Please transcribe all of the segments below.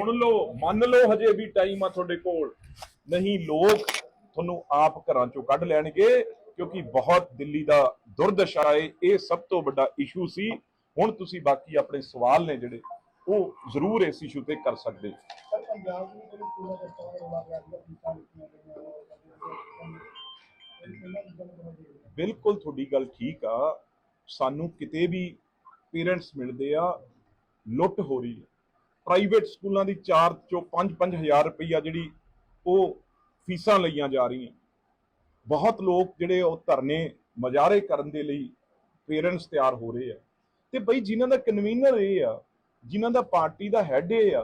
ਸੁਣ ਲਓ ਮੰਨ ਲਓ ਹਜੇ ਵੀ ਟਾਈਮ ਆ ਤੁਹਾਡੇ ਕੋਲ। ਨਹੀਂ ਲੋਕ ਤੁਹਾਨੂੰ ਆਪ ਘਰਾਂ ਚੋਂ ਕੱਢ ਲੈਣਗੇ ਕਿਉਂਕਿ ਬਹੁਤ ਦਿੱਲੀ ਦਾ ਦੁਰਦਸ਼ਾ ਹੈ ਇਹ ਸਭ ਤੋਂ ਵੱਡਾ ਇਸ਼ੂ ਸੀ। ਹੁਣ ਤੁਸੀਂ ਬਾਕੀ ਆਪਣੇ ਸਵਾਲ ਨੇ ਜਿਹੜੇ ਉਹ ਜ਼ਰੂਰ ਇਸ ਇਸ਼ੂ ਤੇ ਕਰ ਸਕਦੇ? ਬਿਲਕੁਲ ਤੁਹਾਡੀ ਗੱਲ ਠੀਕ ਆ। ਸਾਨੂੰ ਕਿਤੇ ਵੀ ਪੇਰੈਂਟਸ ਮਿਲਦੇ ਆ ਲੁੱਟ ਹੋ ਰਹੀ ਹੈ ਪ੍ਰਾਈਵੇਟ ਸਕੂਲਾਂ ਦੀ 4 ਚੋਂ 5-5000 ਰੁਪਈਆ ਜਿਹੜੀ ਉਹ ਫੀਸਾਂ ਲਈਆਂ ਜਾ ਰਹੀਆਂ। ਬਹੁਤ ਲੋਕ ਜਿਹੜੇ ਉਹ ਧਰਨੇ ਮਜਾਰੇ ਕਰਨ ਦੇ ਲਈ ਪੇਰੈਂਟਸ ਤਿਆਰ ਹੋ ਰਹੇ ਆ। ਤੇ ਬਈ ਜਿਨ੍ਹਾਂ ਦਾ ਕਨਵੀਨਰ ਇਹ ਆ, ਜਿਨ੍ਹਾਂ ਦਾ ਪਾਰਟੀ ਦਾ ਹੈੱਡ ਇਹ ਆ,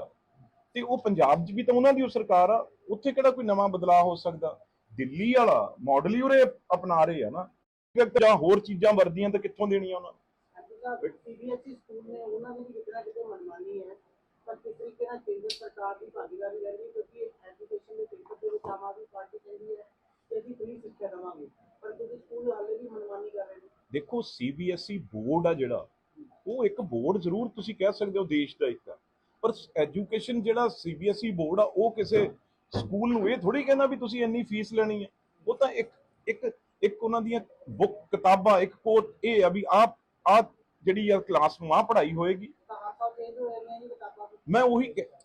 ਤੇ ਉਹ ਪੰਜਾਬ 'ਚ ਵੀ ਤਾਂ ਉਹਨਾਂ ਦੀ ਉਹ ਸਰਕਾਰ ਆ, ਉੱਥੇ ਕਿਹੜਾ ਕੋਈ ਨਵਾਂ ਬਦਲਾਅ ਹੋ ਸਕਦਾ? ਦਿੱਲੀ ਵਾਲਾ ਮਾਡਲ ਹੀ ਉਰੇ ਅਪਣਾ ਰਹੇ ਆ ਨਾ। ਜਾਂ ਹੋਰ ਚੀਜ਼ਾਂ ਵਰਦੀਆਂ ਤਾਂ ਕਿੱਥੋਂ ਦੇਣੀਆਂ ਉਹਨਾਂ ਨੂੰ? ਸੀਬੀਐਸਈ ਸਕੂਲ ਨੇ ਉਹਨਾਂ ਦੀ ਕਿਤੇ ਨਾ ਕਿਤੇ ਮਨਮਾਨੀ ਹੈ। ਪਰ ਕਿਸ ਤਰੀਕੇ ਨਾਲ ਕੇਂਦਰ ਸਰਕਾਰ ਦੀ ਭਾਗੀਦਾਰੀ ਰਹਿ ਰਹੀ ਕਿਉਂਕਿ ਐਜੂਕੇਸ਼ਨ ਦੇ ਖੇਤਰ ਦੇ ਵਿੱਚ ਆਮ ਆਦਮੀ ਪਾਰਟੀ ਕਹਿੰਦੀ ਹੈ ਕਿ ਅਸੀਂ ਫ੍ਰੀ ਸਿੱਖਿਆ ਦੇਵਾਂਗੇ ਪਰ ਕੁਝ ਸਕੂਲ ਹਾਲੇ ਵੀ ਮਨਮਾਨੀ ਕਰ ਰਹੇ ਨੇ। ਦੇਖੋ ਸੀਬੀਐਸਈ ਬੋਰਡ ਆ ਜਿਹੜਾ ਉਹ ਇੱਕ ਬੋਰਡ ਜ਼ਰੂਰ ਤੁਸੀਂ ਕਹਿ ਸਕਦੇ ਹੋ ਦੇਸ਼ ਦਾ ਇੱਕ ਆ। ਪਰ ਐਜੂਕੇਸ਼ਨ ਜਿਹੜਾ ਸੀਬੀਐਸਈ ਬੋਰਡ ਆ ਉਹ ਕਿਸੇ ਸਕੂਲ ਨੂੰ ਇਹ ਥੋੜੀ ਕਹਿੰਦਾ ਵੀ ਤੁਸੀਂ ਇੰਨੀ ਫੀਸ ਲੈਣੀ ਹੈ। ਉਹ ਤਾਂ ਇੱਕ ਇੱਕ ਇੱਕ ਉਹਨਾਂ ਦੀਆਂ ਬੁੱਕ ਕਿਤਾਬਾਂ ਇੱਕ ਕੋਟ ਇਹ ਆ ਵੀ ਆਹ ਆ ਜਿਹੜੀ ਆ ਕਲਾਸ ਨੂੰ ਆ ਪੜ੍ਹਾਈ ਹੋਏਗੀ। ਤਾਂ ਆਪਾਂ ਚੇਂਜ ਹੋ ਕਿਤਾਬਾਂ ਤੋਂ ਮੈਂ ਉਹੀ ਕਹਿ-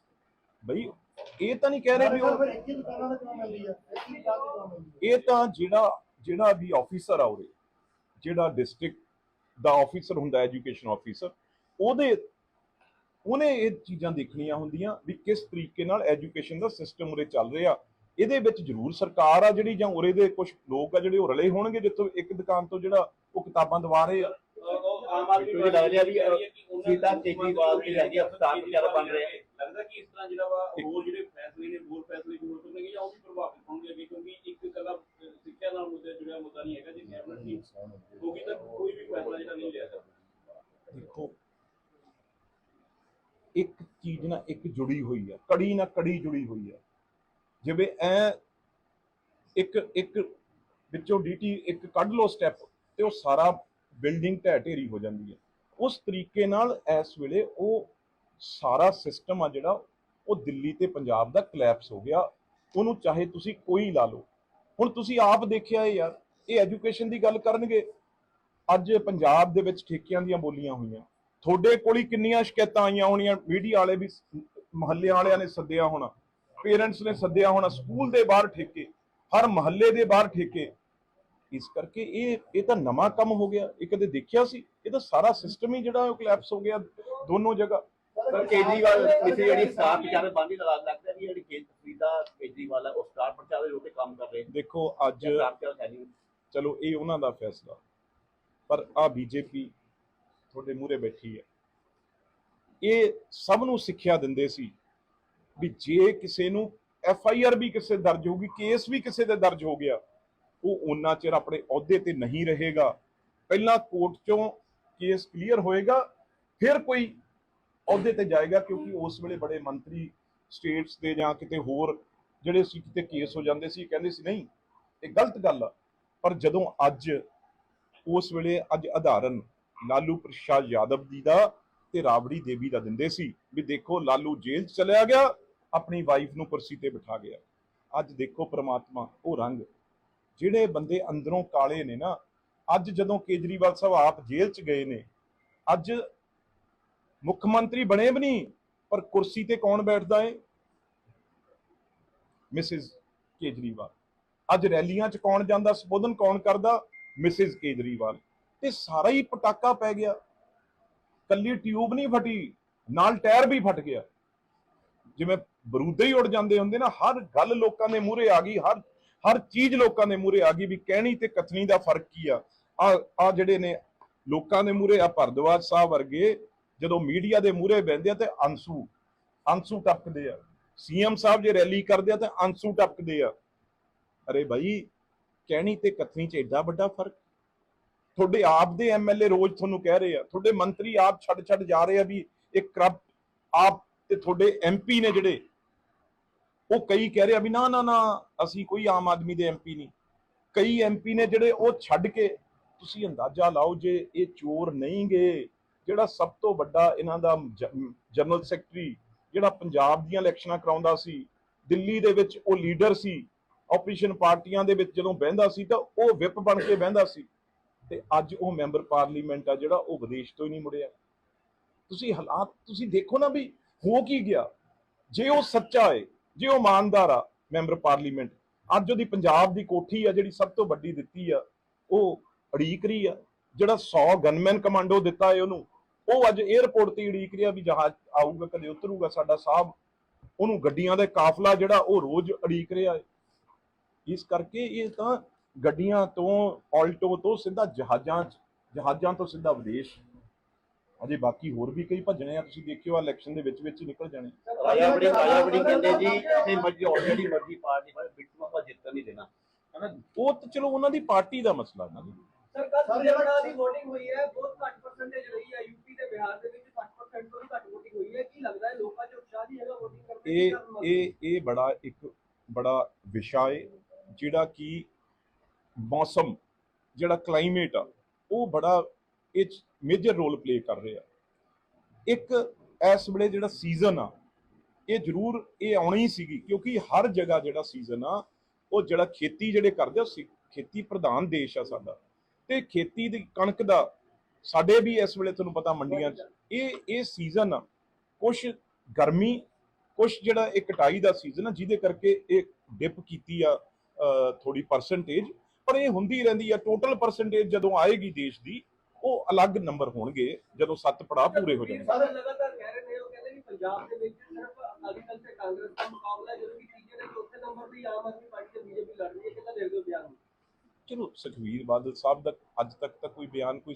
ਬਈ ਇਹ ਤਾਂ ਨਹੀਂ ਕਹਿ ਰਹੇ ਵੀ ਉਹ ਫਿਰ ਇੱਕ ਹੀ ਦੁਕਾਨਾਂ ਦਾ ਕਿਉਂ ਮਿਲਦੀ ਹੈ ਇੱਕ ਹੀ ਦੁਕਾਨ ਦੀ ਕਿਉਂ ਮਿਲਦੀ ਹੈ ਇਹ ਤਾਂ ਜਿਹੜਾ ਜਿਹੜਾ ਵੀ ਆਫੀਸਰ ਆ ਉਰੇ ਜਿਹੜਾ ਡਿਸਟ੍ਰਿਕਟ ਦਾ ਆਫੀਸਰ ਹੁੰਦਾ ਐਜੂਕੇਸ਼ਨ ਆਫੀਸਰ ਉਹਦੇ ਉਹਨੇ ਇਹ ਚੀਜ਼ਾਂ ਦੇਖਣੀਆਂ ਹੁੰਦੀਆਂ ਵੀ ਕਿਸ ਤਰੀਕੇ ਨਾਲ ਐਜੂਕੇਸ਼ਨ ਦਾ ਸਿਸਟਮ ਉਰੇ ਚੱਲ ਰਿਹਾ। ਇਹਦੇ ਵਿੱਚ ਜ਼ਰੂਰ ਸਰਕਾਰ ਆ ਜਿਹੜੀ ਜਾਂ ਉਰੇ ਦੇ ਕੁਝ ਲੋਕ ਆ ਜਿਹੜੇ ਉਹ ਰਲੇ ਹੋਣਗੇ ਜਿੱਥੋਂ ਇੱਕ ਦੁਕਾਨ ਤੋਂ ਜਿਹੜਾ ਉਹ ਕਿਤਾਬਾਂ ਦਵਾ ਰਹੇ ਆ। ਆਮ ਆਦਮੀ ਮੈਨੂੰ ਲੱਗ ਰਿਹਾ ਵੀ, ਅ, ਉਹਨਾਂ ਸੀਤਾ ਨੂੰ ਕੇਜਰੀਵਾਲ ਦੀ ਹੈਗੀ ਆ, ਅਵਤਾਰ ਜ਼ਿਆਦਾ ਬਣ ਰਿਹਾ। ਹੈ। ਲੱਗਦਾ ਕਿ ਇਸ ਤਰ੍ਹਾਂ ਜਿਹੜਾ ਵਾ ਹੋਰ ਜਿਹੜੇ ਫੈਸਲੇ ਨੇ ਹੋਰ ਫੈਸਲੇ ਜੋ ਹੋਣਗੇ ਜਾਂ ਉਹ ਵੀ ਪ੍ਰਭਾਵਿਤ ਹੋਣਗੇ ਅੱਗੇ ਕਿਉਂਕਿ ਇੱਕ ਇਕੱਲਾ ਅ, ਸਿੱਖਿਆ ਨਾਲ ਮੁੱਦੇ ਜੁੜਿਆ ਮੁੱਦਾ ਨਹੀਂ ਹੈਗਾ ਜੇ ਕੈਬਨਿਟ ਨਹੀਂ ਹੋਗੀ ਤਾਂ ਕੋਈ ਵੀ ਫੈਸਲਾ ਜਿਹੜਾ ਨਹੀਂ ਲਿਆ ਸਕਦਾ ਦੇਖੋ ਇੱਕ ਚੀਜ਼ ਨਾਲ ਇੱਕ ਜੁੜੀ ਹੋਈ ਆ ਕੜੀ ਨਾਲ ਕੜੀ ਜੁੜੀ ਹੋਈ ਆ। ਜਿਵੇਂ ਐ ਇੱਕ ਇੱਕ ਵਿੱਚੋਂ ਡੀਟੀ ਇੱਕ ਕੱਢ ਲਓ ਸਟੈਪ ਤੇ ਉਹ ਸਾਰਾ ਬਿਲਡਿੰਗ ਢਹਿ ਢੇਰੀ ਹੋ ਜਾਂਦੀ ਹੈ। ਉਸ ਤਰੀਕੇ ਨਾਲ ਇਸ ਵੇਲੇ ਉਹ ਸਾਰਾ ਸਿਸਟਮ ਆ ਜਿਹੜਾ, ਉਹ ਦਿੱਲੀ ਤੇ ਪੰਜਾਬ ਦਾ ਕਲੈਪਸ ਹੋ ਗਿਆ। ਉਹਨੂੰ ਚਾਹੇ ਤੁਸੀਂ ਕੋਈ ਲਾ ਲਓ। ਹੁਣ ਤੁਸੀਂ ਆਪ ਦੇਖਿਆ ਇਹ ਯਾਰ, ਇਹ ਐਜੂਕੇਸ਼ਨ ਦੀ ਗੱਲ ਕਰਨਗੇ। ਅੱਜ ਪੰਜਾਬ ਦੇ ਵਿੱਚ ਠੇਕਿਆਂ ਦੀਆਂ ਬੋਲੀਆਂ ਹੋਈਆਂ। ਤੁਹਾਡੇ ਕੋਲ ਹੀ ਕਿੰਨੀਆਂ ਸ਼ਿਕਾਇਤਾਂ ਆਈਆਂ ਹੋਣੀਆਂ? ਮੀਡੀਆ ਵਾਲੇ ਵੀ ਮਹੱਲੇ ਵਾਲਿਆਂ ਨੇ ਸੱਦਿਆ ਹੋਣਾ। ਪੇਰੈਂਟਸ ਨੇ ਸੱਦਿਆ ਹੋਣਾ। ਸਕੂਲ ਦੇ ਬਾਹਰ ਠੇਕੇ। ਹਰ ਮਹੱਲੇ ਦੇ ਬਾਹਰ ਠੇਕੇ। ਇਸ ਕਰਕੇ ਇਹ ਇਹ ਤਾਂ ਨਵਾਂ ਕੰਮ ਹੋ ਗਿਆ। ਇਹ ਕਦੇ ਦੇਖਿਆ ਸੀ? ਇਹ ਤਾਂ ਸਾਰਾ ਸਿਸਟਮ ਹੀ ਜਿਹੜਾ ਉਹ ਕਲੈਪਸ ਹੋ ਗਿਆ ਦੋਨੋਂ ਜਗ੍ਹਾ। ਪਰ ਕੇਜਰੀਵਾਲ ਕਿਸੇ ਜਿਹੜੀ ਸਟਾਰ ਪ੍ਰਚਾਰ ਬੰਦੀ ਲਗਾ ਲੱਗਦਾ ਵੀ ਜਿਹੜੀ ਕੇਂਦਰ ਸੁਵਿਧਾ ਕੇਜਰੀਵਾਲ ਹੈ ਉਹ ਸਟਾਰ ਪ੍ਰਚਾਰ ਦੇ ਰੂਪ ਵਿੱਚ ਕੰਮ ਕਰ ਰਹੇ ਦੇਖੋ ਅੱਜ ਨਹੀਂ। ਚਲੋ ਇਹ ਉਹਨਾਂ ਦਾ ਫੈਸਲਾ। ਪਰ ਆ ਬੀਜੇਪੀ ਤੁਹਾਡੇ ਮੂਹਰੇ ਬੈਠੀ ਹੈ। ਇਹ ਸਭ ਨੂੰ ਸਿੱਖਿਆ ਦਿੰਦੇ ਸੀ ਵੀ ਜੇ ਕਿਸੇ ਨੂੰ ਐਫ ਆਈ ਆਰ ਵੀ ਕਿਸੇ ਦਰਜ ਹੋਊਗੀ ਕੇਸ ਵੀ ਕਿਸੇ ਦੇ ਦਰਜ ਹੋ ਗਿਆ ਉਹ ਉਹਨਾਂ ਚਿਰ ਆਪਣੇ ਅਹੁਦੇ ਤੇ ਨਹੀਂ ਰਹੇਗਾ। ਪਹਿਲਾਂ ਕੋਰਟ ਚੋਂ ਕੇਸ ਕਲੀਅਰ ਹੋਏਗਾ, ਫਿਰ ਕੋਈ ਅਹੁਦੇ ਤੇ ਜਾਏਗਾ, ਕਿਉਂਕਿ ਉਸ ਵੇਲੇ ਬੜੇ ਮੰਤਰੀ ਸਟੇਟਸ ਦੇ ਜਾਂ ਕਿਤੇ ਹੋਰ ਜਿਹੜੇ ਸੀ ਕਿਤੇ ਕੇਸ ਹੋ ਜਾਂਦੇ ਸੀ, ਕਹਿੰਦੇ ਸੀ, ਨਹੀਂ, ਇਹ ਗਲਤ ਗੱਲ ਆ। ਪਰ ਜਦੋਂ ਅੱਜ, ਉਸ ਵੇਲੇ ਅੱਜ ਆਧਾਰਨ ਲਾਲੂ ਪ੍ਰਸ਼ਾਦ ਯਾਦਵ ਜੀ ਦਾ ਤੇ ਰਾਬੜੀ ਦੇਵੀ ਦਾ ਦਿੰਦੇ ਸੀ ਵੀ ਦੇਖੋ, ਲਾਲੂ ਜੇਲ੍ਹ ਚਲਿਆ ਗਿਆ, ਆਪਣੀ ਵਾਈਫ ਨੂੰ ਕੁਰਸੀ ਤੇ ਬਿਠਾ ਗਿਆ। ਅੱਜ ਦੇਖੋ ਪ੍ਰਮਾਤਮਾ, ਉਹ ਰੰਗ ਜਿਹੜੇ ਬੰਦੇ ਅੰਦਰੋਂ ਕਾਲੇ ਨੇ ਨਾ, ਅੱਜ ਜਦੋਂ ਕੇਜਰੀਵਾਲ ਸਾਹਿਬ ਆਪ ਜੇਲ੍ਹ 'ਚ ਗਏ ਨੇ, ਅੱਜ ਮੁੱਖ ਮੰਤਰੀ ਬਣੇ ਵੀ ਨਹੀਂ, ਪਰ ਕੁਰਸੀ ਤੇ ਕੌਣ ਬੈਠਦਾ ਏ? ਮਿਸਿਸ ਕੇਜਰੀਵਾਲ। ਅੱਜ ਰੈਲੀਆਂ 'ਚ ਕੌਣ ਜਾਂਦਾ, ਸੰਬੋਧਨ ਕੌਣ ਕਰਦਾ? ਮਿਸਿਸ ਕੇਜਰੀਵਾਲ। ਤੇ ਸਾਰਾ ਹੀ ਪਟਾਕਾ ਪੈ ਗਿਆ। ਕੱਲੀ ਟਿਊਬ ਨਹੀਂ ਫਟੀ, ਨਾਲ ਟਾਇਰ ਵੀ ਫਟ ਗਿਆ। ਜਿਵੇਂ ਬਰੂਦੇ ਹੀ ਉੱਡ ਜਾਂਦੇ ਹੁੰਦੇ ਨਾ, ਹਰ ਗੱਲ ਲੋਕਾਂ ਦੇ ਮੂਹਰੇ ਆ ਗਈ, ਹਰ ਹਰ ਚੀਜ਼ ਲੋਕਾਂ ਦੇ ਮੂਹਰੇ ਆ ਗਈ ਵੀ ਕਹਿਣੀ ਤੇ ਕਥਨੀ ਦਾ ਫ਼ਰਕ ਕੀ ਆ? ਆ ਜਿਹੜੇ ਨੇ ਲੋਕਾਂ ਦੇ ਮੂਹਰੇ, ਆ ਭਰਦਵਾਜ ਸਾਹਿਬ ਵਰਗੇ ਜਦੋਂ ਮੀਡੀਆ ਦੇ ਮੂਹਰੇ ਬਹਿੰਦੇ ਆ ਤੇ ਅੰਸੂ ਅੰਸੂ ਟਪਕਦੇ ਆ। ਸੀਐਮ ਸਾਹਿਬ ਜੇ ਰੈਲੀ ਕਰਦੇ ਆ ਤੇ ਅੰਸੂ ਟਪਕਦੇ ਆ। ਅਰੇ ਭਾਈ ਕਹਿਣੀ ਤੇ ਕਥਨੀ ਚ ਐਡਾ ਵੱਡਾ ਫ਼ਰਕ? ਤੁਹਾਡੇ ਆਪ ਦੇ ਐਮਐਲਏ ਰੋਜ਼ ਤੁਹਾਨੂੰ ਕਹਿ ਰਹੇ ਆ, ਤੁਹਾਡੇ ਮੰਤਰੀ ਆਪ ਛੱਡ ਛੱਡ ਜਾ ਰਹੇ ਆ ਵੀ ਇਹ ਕਰਪਟ ਆਪ ਤੇ ਤੁਹਾਡੇ ਐਮਪੀ ਨੇ ਜਿਹੜੇ ਉਹ ਕਈ ਕਹਿ ਰਹੇ ਆ ਵੀ ਨਾ ਨਾ ਨਾ, ਅਸੀਂ ਕੋਈ ਆਮ ਆਦਮੀ ਦੇ ਐਮਪੀ ਨਹੀਂ। ਕਈ ਐਮਪੀ ਨੇ ਜਿਹੜੇ ਉਹ ਛੱਡ ਕੇ ਤੁਸੀਂ ਅੰਦਾਜ਼ਾ ਲਾਓ ਜੇ ਇਹ ਚੋਰ ਨਹੀਂ ਗਏ ਜਿਹੜਾ ਸਭ ਤੋਂ ਵੱਡਾ ਇਹਨਾਂ ਦਾ ਜਨਰਲ ਸੈਕਟਰੀ, ਜਿਹੜਾ ਪੰਜਾਬ ਦੀਆਂ ਇਲੈਕਸ਼ਨਾਂ ਕਰਾਉਂਦਾ ਸੀ, ਦਿੱਲੀ ਦੇ ਵਿੱਚ ਉਹ ਲੀਡਰ ਸੀ, ਆਪੋਜੀਸ਼ਨ ਪਾਰਟੀਆਂ ਦੇ ਵਿੱਚ ਜਦੋਂ ਬਹਿੰਦਾ ਸੀ ਤਾਂ ਉਹ ਵਿਪ ਬਣ ਕੇ ਬਹਿੰਦਾ ਸੀ। ਤੇ ਅੱਜ ਉਹ ਮੈਂਬਰ ਪਾਰਲੀਮੈਂਟ ਆ ਜਿਹੜਾ ਉਹ ਵਿਦੇਸ਼ ਤੋਂ ਹੀ ਨਹੀਂ ਮੁੜਿਆ। ਤੁਸੀਂ ਹਾਲਾਤ ਤੁਸੀਂ ਦੇਖੋ ਨਾ ਵੀ ਹੋ ਕੀ ਗਿਆ। ਜੇ ਉਹ ਸੱਚਾ ਹੈ ਜੇ ਉਹ ਇਮਾਨਦਾਰ ਆ, ਮੈਂਬਰ ਪਾਰਲੀਮੈਂਟ। ਅੱਜ ਉਹਦੀ ਪੰਜਾਬ ਦੀ ਕੋਠੀ ਆ, ਜਿਹੜੀ ਸਭ ਤੋਂ ਵੱਡੀ ਦਿੱਤੀ ਆ, ਉਹ ਅੜੀਕ ਆ। ਜਿਹੜਾ 100 ਗਨਮੈਨ ਕਮਾਂਡੋ ਦਿੱਤਾ ਹੈ ਉਹਨੂੰ, ਉਹ ਅੱਜ 에ਅਰਪੋਰਟ ਤੇ ਅੜੀਕ ਰਿਹਾ ਵੀ ਜਹਾਜ਼ ਆਊਗਾ, ਕਦੇ ਉਤਰੂਗਾ ਸਾਡਾ ਸਾਹਿਬ। ਉਹਨੂੰ ਗੱਡੀਆਂ ਦਾ ਕਾਫਲਾ ਜਿਹੜਾ ਉਹ ਰੋਜ਼ ਅੜੀਕ ਰਿਹਾ ਹੈ ਇਸ ਕਰਕੇ ਇਹ ਤਾਂ ਗੱਡੀਆਂ ਤੋਂ ਆਲਟੋ ਤੋਂ ਸਿੱਧਾ ਜਹਾਜ਼ਾਂ 'ਚ, ਜਹਾਜ਼ਾਂ ਤੋਂ ਸਿੱਧਾ ਵਿਦੇਸ਼। ਅਜੇ ਬਾਕੀ ਹੋਰ ਵੀ ਕਈ ਭੱਜਣੇ ਆ ਤੁਸੀਂ ਦੇਖਿਓ ਇਲੈਕਸ਼ਨ ਦੇ ਵਿੱਚ ਵਿੱਚ ਹੀ ਨਿਕਲ ਜਾਣੇ। ਰਾਜਾ ਬੜੀ ਰਾਜਾ ਬੜੀ ਕਹਿੰਦੇ ਜੀ ਜਿੱਥੇ ਮਰਜ਼ੀ ਆਲਰੇਡੀ ਮਰਜ਼ੀ ਪਾਰਟੀ ਪਰ ਬਿੱਟੂ ਆਪਾਂ ਜਿੱਤਣ ਨਹੀਂ ਦੇਣਾ। ਹਨਾ? ਉਹ ਤਾਂ ਚਲੋ ਉਹਨਾਂ ਦੀ ਪਾਰਟੀ ਦਾ ਮਸਲਾ ਨਾ ਜੀ ਸਰ ਕੱਲ ਹਰਿਆਣਾ ਦੀ VOTING ਹੋਈ ਹੈ ਬਹੁਤ ਘੱਟ ਪਰਸੈਂਟੇਜ ਰਹੀ ਹੈ ਯੂਪੀ ਤੇ ਬਿਹਾਰ ਦੇ ਵਿੱਚ 60% ਤੋਂ ਵੀ ਘੱਟ VOTING ਹੋਈ ਹੈ। ਕੀ ਲੱਗਦਾ ਹੈ ਲੋਕਾਂ 'ਚ ਉਤਸ਼ਾਹ ਨਹੀਂ ਹੈਗਾ VOTING ਕਰਨ ਦਾ ਇਹ ਇਹ ਇਹ ਬੜਾ ਇੱਕ ਬੜਾ ਵਿਸ਼ਾ ਹੈ ਜਿਹੜਾ ਕਿ ਮੌਸਮ ਜਿਹੜਾ ਕਲਾਈਮੇਟ ਆ ਉਹ ਬੜਾ ਇਹ ਮੇਜਰ ਰੋਲ ਪਲੇ ਕਰ ਰਿਹਾ ਇੱਕ ਇਸ ਵੇਲੇ ਜਿਹੜਾ ਸੀਜ਼ਨ ਆ, ਇਹ ਜ਼ਰੂਰ ਇਹ ਆਉਣੀ ਸੀਗੀ, ਕਿਉਂਕਿ ਹਰ ਜਗ੍ਹਾ ਜਿਹੜਾ ਸੀਜ਼ਨ ਆ, ਉਹ ਜਿਹੜਾ ਖੇਤੀ ਜਿਹੜੇ ਕਰਦੇ ਆ, ਉਹ ਖੇਤੀ ਪ੍ਰਧਾਨ ਦੇਸ਼ ਆ ਸਾਡਾ। ਤੇ ਖੇਤੀ ਦੀ ਕਣਕ ਦਾ ਸਾਡੇ ਵੀ ਇਸ ਵੇਲੇ ਤੁਹਾਨੂੰ ਪਤਾ ਮੰਡੀਆਂ 'ਚ, ਇਹ ਇਹ ਸੀਜ਼ਨ ਆ। ਕੁਛ ਗਰਮੀ, ਕੁਛ ਜਿਹੜਾ ਇਹ ਕਟਾਈ ਦਾ ਸੀਜ਼ਨ ਆ, ਜਿਹਦੇ ਕਰਕੇ ਇਹ ਡਿਪ ਕੀਤੀ ਆ ਥੋੜੀ ਪਰਸੈਂਟੇਜ ਪਰ ਇਹ ਹੁੰਦੀ ਰਹਿੰਦੀ ਆ ਟੋਟਲ ਪਰਸੈਂਟੇਜ ਜਦੋਂ ਆਏਗੀ ਦੇਸ਼ ਦੀ ਉਹ ਅਲੱਗ ਨੰਬਰ ਹੋਣਗੇ ਜਦੋਂ ਸੱਤ ਪੜਾਅ ਪੂਰੇ ਹੋ ਜਾਣਗੇ। ਸਾਰੇ ਲਗਾਤਾਰ ਕਹਿ ਰਹੇ ਨੇ ਉਹ ਕਹਿੰਦੇ ਵੀ ਪੰਜਾਬ ਦੇ ਵਿੱਚ ਸਿਰਫ ਅਕਾਲੀ ਦਲ ਤੇ ਕਾਂਗਰਸ ਦਾ ਮੁਕਾਬਲਾ ਜਦੋਂ ਕਿ ਤੀਜੇ ਤੇ ਚੌਥੇ ਨੰਬਰ ਦੀ ਆਮ ਆਦਮੀ ਪਾਰਟੀ ਤੇ ਬੀਜੇਪੀ ਲੜ ਰਹੀ ਹੈ ਕਿੱਦਾਂ ਦੇਖਦੇ ਹੋ ਬਿਆਨ ਚਲੋ ਸੁਖਵੀਰ ਬਾਦਲ ਸਾਹਿਬ ਦਾ ਅੱਜ ਤੱਕ ਤਾਂ ਕੋਈ ਬਿਆਨ ਕੋਈ